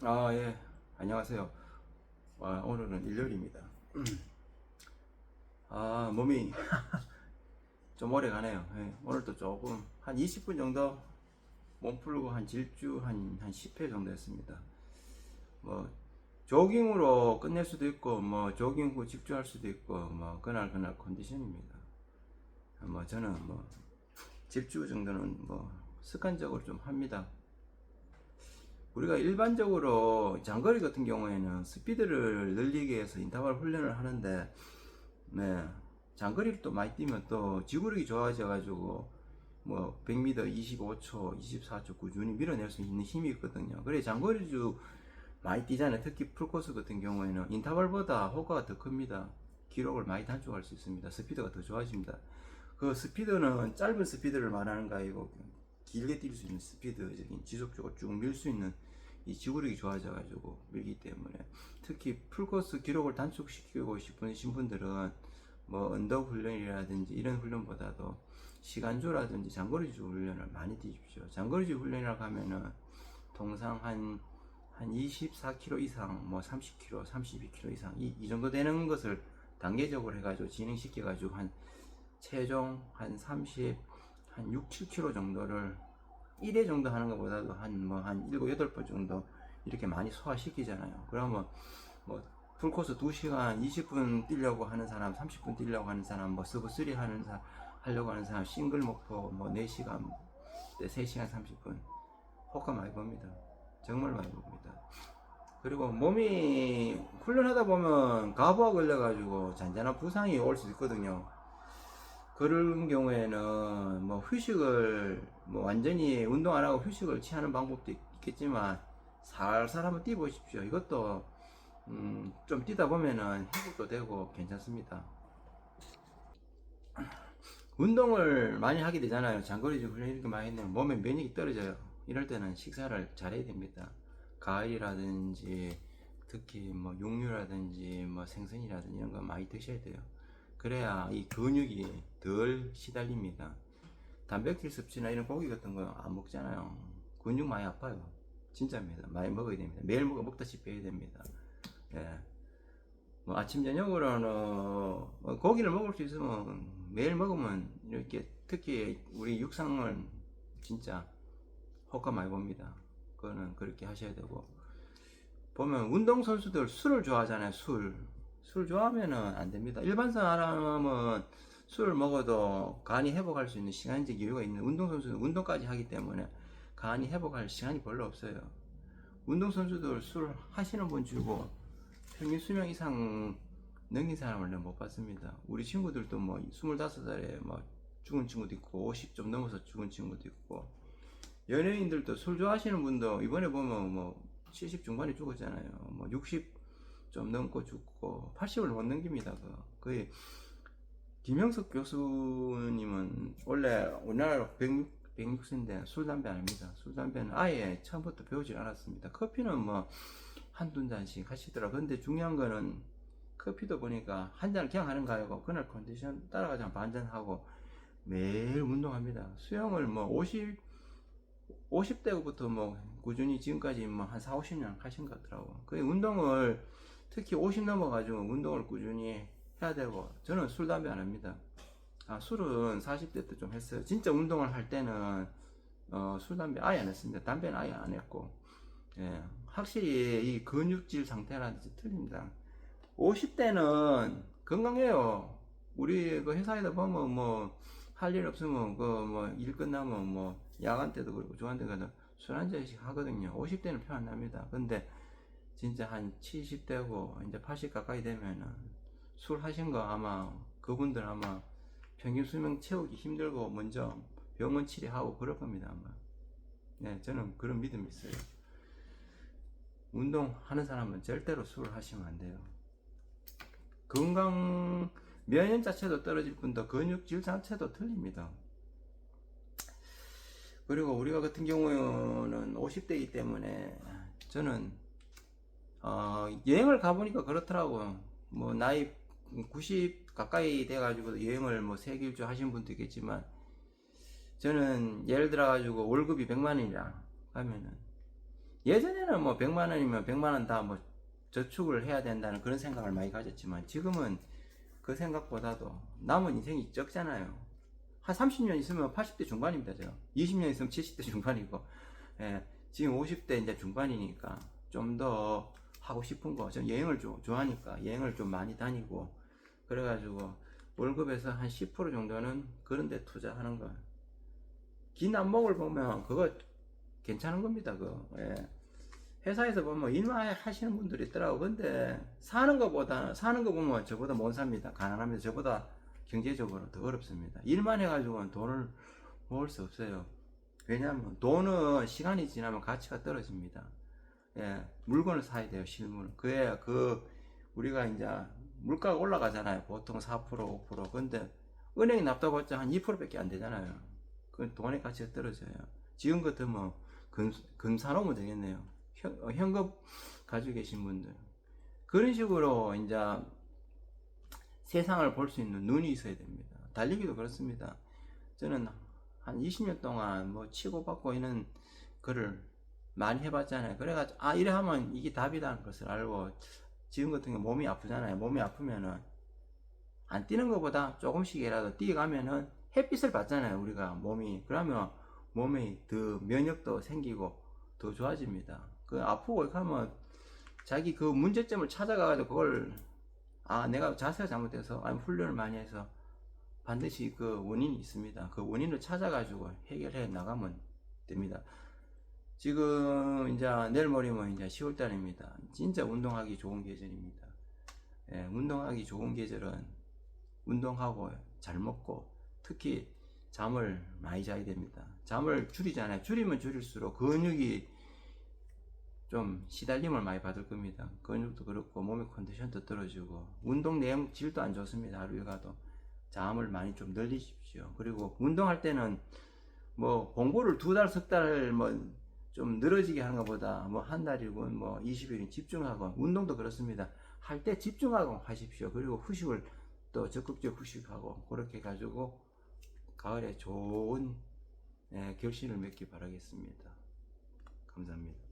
아, 예. 안녕하세요. 아, 오늘은 일요일입니다. 아, 몸이 좀 오래 가네요. 예, 오늘도 조금 한 20분 정도 몸 풀고 한 질주 한, 한 10회 정도 했습니다. 뭐, 조깅으로 끝낼 수도 있고, 뭐, 조깅 후 집중할 수도 있고, 뭐, 그날 그날 컨디션입니다. 뭐, 저는 뭐, 집주 정도는 뭐, 습관적으로 좀 합니다. 우리가 일반적으로 장거리 같은 경우에는 스피드를 늘리기 위해서 인터벌 훈련을 하는데 네, 장거리를 또 많이 뛰면 또 지구력이 좋아져 가지고 뭐 100m 25초, 24초 꾸준히 밀어낼 수 있는 힘이 있거든요. 그래 장거리주 많이 뛰잖아요. 특히 풀코스 같은 경우에는 인터벌보다 효과가 더 큽니다. 기록을 많이 단축할 수 있습니다. 스피드가 더 좋아집니다. 그 스피드는 짧은 스피드를 말하는 거 아니고 길게 뛸 수 있는 스피드적인 지속적으로 쭉 밀 수 있는 이 지구력이 좋아져 가지고 밀기 때문에 특히 풀코스 기록을 단축시키고 싶으신 분들은 뭐 언덕 훈련이라든지 이런 훈련보다도 시간조라든지 장거리주 훈련을 많이 뛰십시오. 장거리주 훈련이라고 하면은 통상 한, 한 24km 이상, 뭐 30km, 32km 이상, 이, 이 정도 되는 것을 단계적으로 해가지고 진행시켜가지고 한 최종 한 30, 한 6, 7km 정도를 1회 정도 하는 것보다도 한 뭐 한 7, 8번 정도 이렇게 많이 소화시키잖아요. 그러면 뭐 풀코스 2시간 20분 뛰려고 하는 사람, 30분 뛰려고 하는 사람, 뭐 서브 3 하는 사 하려고 하는 사람, 싱글 목표 뭐 4시간, 3시간 30분 효과 많이 봅니다. 정말 많이 봅니다. 그리고 몸이 훈련하다 보면 가부가 걸려가지고 잔잔한 부상이 올 수 있거든요. 그런 경우에는 뭐 휴식을 뭐 완전히 운동 안 하고 휴식을 취하는 방법도 있겠지만 살살 한번 뛰어보십시오. 이것도 음, 좀 뛰다 보면은 회복도 되고 괜찮습니다. 운동을 많이 하게 되잖아요. 장거리 훈련 이렇게 많이 했는데 몸에 면역이 떨어져요. 이럴 때는 식사를 잘해야 됩니다. 과일이라든지 특히 뭐 육류라든지 뭐 생선이라든지 이런 거 많이 드셔야 돼요. 그래야 이 근육이 덜 시달립니다. 단백질 섭취나 이런 고기 같은 거 안 먹잖아요. 근육 많이 아파요. 진짜입니다. 많이 먹어야 됩니다. 매일 먹어 먹다시피 해야 됩니다. 예. 뭐 아침 저녁으로는 뭐 고기를 먹을 수 있으면 매일 먹으면 이렇게 특히 우리 육상은 진짜 효과 많이 봅니다. 그거는 그렇게 하셔야 되고 보면 운동 선수들 술을 좋아하잖아요. 술. 술 좋아하면은 안 됩니다. 일반 사람은 술을 먹어도 간이 회복할 수 있는 시간적 여유가 있는 운동선수는 운동까지 하기 때문에 간이 회복할 시간이 별로 없어요. 운동선수들 술 하시는 분 주고 평균 수명 이상 넘긴 사람을 내가 못 봤습니다. 우리 친구들도 뭐 25살에 뭐 죽은 친구도 있고 50 좀 넘어서 죽은 친구도 있고 연예인들도 술 좋아하시는 분도 이번에 보면 뭐 70 중반에 죽었잖아요. 뭐 60 좀 넘고 죽고 80을 못 넘깁니다. 그 거의 김영석 교수님은 원래 우리나라 106, 106세인데 술 담배 안 합니다. 술 담배는 아예 처음부터 배우질 않았습니다. 커피는 뭐 한두 잔씩 하시더라. 근데 중요한 거는 커피도 보니까 한 잔을 그냥 하는 거 아니고 그날 컨디션 따라가자 반잔 하고 매일 운동합니다. 수영을 뭐 50, 50대부터 뭐 꾸준히 지금까지 뭐 한 4, 50년 하신 것 같더라고. 그 운동을 특히 50 넘어가지고 운동을 꾸준히 해야 되고 저는 술 담배 안 합니다. 아, 술은 40대 때 좀 했어요. 진짜 운동을 할 때는 어, 술 담배 아예 안 했습니다. 담배는 아예 안 했고 예, 확실히 이 근육질 상태라든지 틀립니다. 50대는 건강해요. 우리 그 회사에다 보면 뭐 할 일 없으면 그 뭐 일 끝나면 뭐 야간 때도 그렇고 데 가서 술 한 잔씩 하거든요. 50대는 표안 납니다. 근데 진짜 한 70대고 이제 80 가까이 되면은 술 하신 거 아마 그분들 아마 평균 수명 채우기 힘들고 먼저 병원 치료하고 그럴 겁니다 아마. 네, 저는 그런 믿음이 있어요. 운동하는 사람은 절대로 술을 하시면 안 돼요. 건강 면역 자체도 떨어질 뿐더 근육질 자체도 틀립니다. 그리고 우리가 같은 경우는 50대이기 때문에 저는 어, 여행을 가보니까 그렇더라고요. 뭐 나이 90 가까이 돼가지고 여행을 뭐 세계 일주 하신 분도 있겠지만 저는 예를 들어 가지고 월급이 100만 원이라 하면은 예전에는 뭐 100만 원이면 100만 원 다 뭐 저축을 해야 된다는 그런 생각을 많이 가졌지만 지금은 그 생각보다도 남은 인생이 적잖아요. 한 30년 있으면 80대 중반입니다, 저. 20년 있으면 70대 중반이고, 예, 지금 50대 이제 중반이니까 좀 더 하고 싶은 거, 전 여행을 좀 좋아하니까 여행을 좀 많이 다니고, 그래가지고 월급에서 한 10% 정도는 그런 데 투자하는 거. 긴 안목을 보면 그거 괜찮은 겁니다, 그거. 예. 회사에서 보면 일만 하시는 분들이 있더라고. 근데 사는 것보다, 사는 거 보면 저보다 못 삽니다. 가난합니다. 저보다 경제적으로 더 어렵습니다. 일만 해가지고는 돈을 모을 수 없어요. 왜냐하면 돈은 시간이 지나면 가치가 떨어집니다. 예, 물건을 사야 돼요, 실물. 그래야 그, 우리가 이제 물가가 올라가잖아요. 보통 4%, 5%. 근데 은행에 납부해봤자 한 2%밖에 안 되잖아요. 그 돈의 가치가 떨어져요. 지금 같으면 금, 금 사놓으면 되겠네요. 현, 어, 현금 가지고 계신 분들. 그런 식으로 이제 세상을 볼 수 있는 눈이 있어야 됩니다. 달리기도 그렇습니다. 저는 한 20년 동안 뭐 치고받고 있는 거를 많이 해봤잖아요. 그래가지고, 아, 이래 하면 이게 답이라는 것을 알고, 지금 같은 경우 몸이 아프잖아요. 몸이 아프면은, 안 뛰는 것보다 조금씩이라도 뛰어가면은 햇빛을 받잖아요. 우리가 몸이. 그러면 몸에 더 면역도 생기고 더 좋아집니다. 그 아프고 이렇게 하면 자기 그 문제점을 찾아가가지고 그걸 아 내가 자세가 잘못돼서 아니면 훈련을 많이 해서 반드시 그 원인이 있습니다. 그 원인을 찾아가지고 해결해 나가면 됩니다. 지금 이제 내일 모레면 이제 10월달입니다. 진짜 운동하기 좋은 계절입니다. 예, 운동하기 좋은 계절은 운동하고 잘 먹고 특히 잠을 많이 자야 됩니다. 잠을 줄이잖아요. 줄이면 줄일수록 근육이 좀 시달림을 많이 받을 겁니다. 근육도 그렇고 몸의 컨디션도 떨어지고 운동 내용 질도 안 좋습니다. 하루 일과도 잠을 많이 좀 늘리십시오. 그리고 운동할 때는 뭐 공부를 두 달, 석 달 뭐 좀 늘어지게 하는 것보다 뭐 한 달이건 뭐 20일이건 집중하고 운동도 그렇습니다. 할 때 집중하고 하십시오. 그리고 후식을 또 적극적 후식하고 그렇게 가지고 가을에 좋은 예, 결실을 맺기 바라겠습니다. 감사합니다.